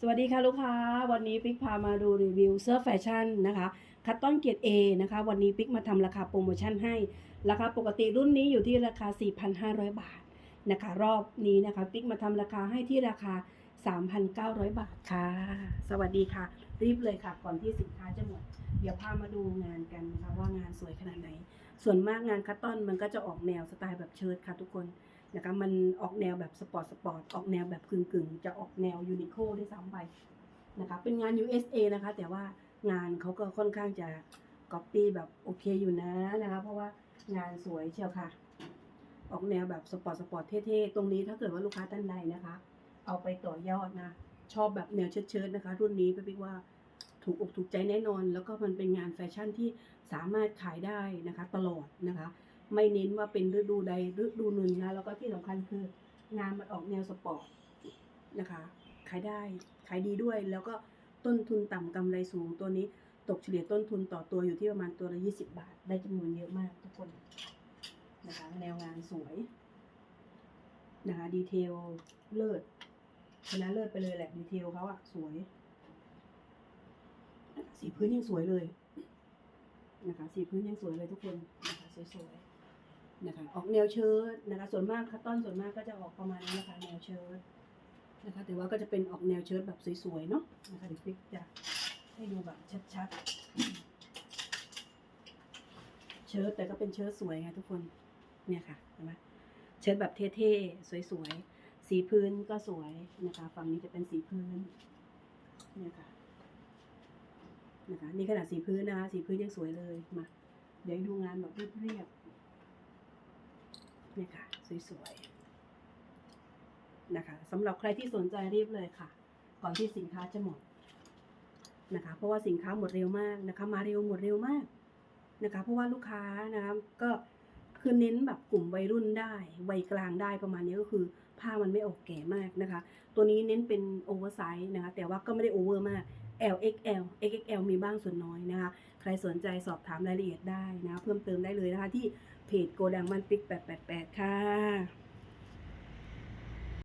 สวัสดีค่ะลูกค้า วันนี้ปิ๊กพามาดูรีวิวเสื้อแฟชั่นนะคะ คัตตอนเกียรด A นะคะ วันนี้ปิ๊กมาทำราคาโปรโมชั่นให้ ราคาปกติรุ่นนี้อยู่ที่ราคา 4,500 บาทนะคะ รอบนี้นะคะปิ๊กมาทำราคาให้ที่ราคา 3,900 บาทค่ะ สวัสดีค่ะ รีบเลยค่ะ ก่อนที่สินค้าจะหมด เดี๋ยวพามาดูงานกันนะคะว่างานสวยขนาดไหน ส่วนมากงานคัตตอนมันก็จะออกแนวสไตล์แบบเชิ้ตค่ะทุกคน นะคะมันออกแนวแบบสปอร์ตสปอร์ตออกแนวแบบกึ่งกึ่งๆจะออกแนวยูนิโคด้วยซ้ำไปนะคะเป็นงาน USA นะคะ แต่ว่างานเขาก็ค่อนข้างจะก๊อปปี้แบบโอเคอยู่นะนะคะเพราะว่างานสวยเชียวค่ะ ออกแนวแบบสปอร์ตสปอร์ตเท่ๆ ตรงนี้ถ้าเกิดว่าลูกค้าท่านใดนะคะ เอาไปต่อยอดนะ ชอบแบบแนวเชิดๆนะคะ รุ่นนี้พี่ปิ๊กว่าถูกอกถูกใจแน่นอน แล้วก็มันเป็นงานแฟชั่นที่สามารถขายได้นะคะ ตลอดนะคะ ไม่เน้นว่าเป็นฤดูใดฤดูหนึ่งนะแล้วก็ที่สำคัญคืองานมันออกแนวสปอร์ตนะคะ ขายได้ขายดีด้วย แล้วก็ต้นทุนต่ำกำไรสูงตัวนี้ ตกเฉลี่ยต้นทุนต่อตัวอยู่ที่ประมาณตัวละ20 บาท ได้จำนวนเยอะมากทุกคนนะคะแนวงานสวยนะคะดีเทลเลิศชนะเลิศไปเลยแหละดีเทลเขาอะสวย สีพื้นยังสวยเลยนะคะ สีพื้นยังสวยเลยทุกคนนะคะสวยๆ นะคะออกแนวเชิ้ตนะคะ ส่วนมากคัตตอนส่วนมากก็จะออกประมาณนี้นะคะ แนวเชิ้ตนะคะแต่ว่าก็จะเป็นออกแนวเชิ้ตแบบสวยๆเนาะนะคะเดี๋ยวฟิกจะให้ดูแบบชัดๆ เชิ้ตแต่ก็เป็นเชิ้ตสวยค่ะทุกคนเนี่ยค่ะเห็นไหมเชิ้ตแบบเท่ๆสวยๆ สีพื้นก็สวยนะคะ ฝั่งนี้จะเป็นสีพื้นเนี่ยค่ะนะคะนี่ขนาดสีพื้นนะคะ สีพื้นยังสวยเลยมาเดี๋ยวดูงานแบบเรียบๆ เนี่ยค่ะ สวยๆนะคะสำหรับใครที่สนใจรีบเลยค่ะ ก่อนที่สินค้าจะหมดนะคะ เพราะว่าสินค้าหมดเร็วมากนะคะ มาเร็วหมดเร็วมากนะคะ เพราะว่าลูกค้านะคะก็คือเน้นแบบกลุ่มวัยรุ่นได้วัยกลางได้ประมาณนี้ก็คือผ้ามันไม่ออกแก่มากนะคะ ตัวนี้เน้นเป็นโอเวอร์ไซส์นะคะ แต่ว่าก็ไม่ได้โอเวอร์มาก LXL XXL มีบ้างส่วนน้อยนะคะ ใครสนใจสอบถามรายละเอียดได้นะ เพิ่มเติมได้เลยนะคะ ที่เพจโกดังมันติ๊ก 888 ค่ะ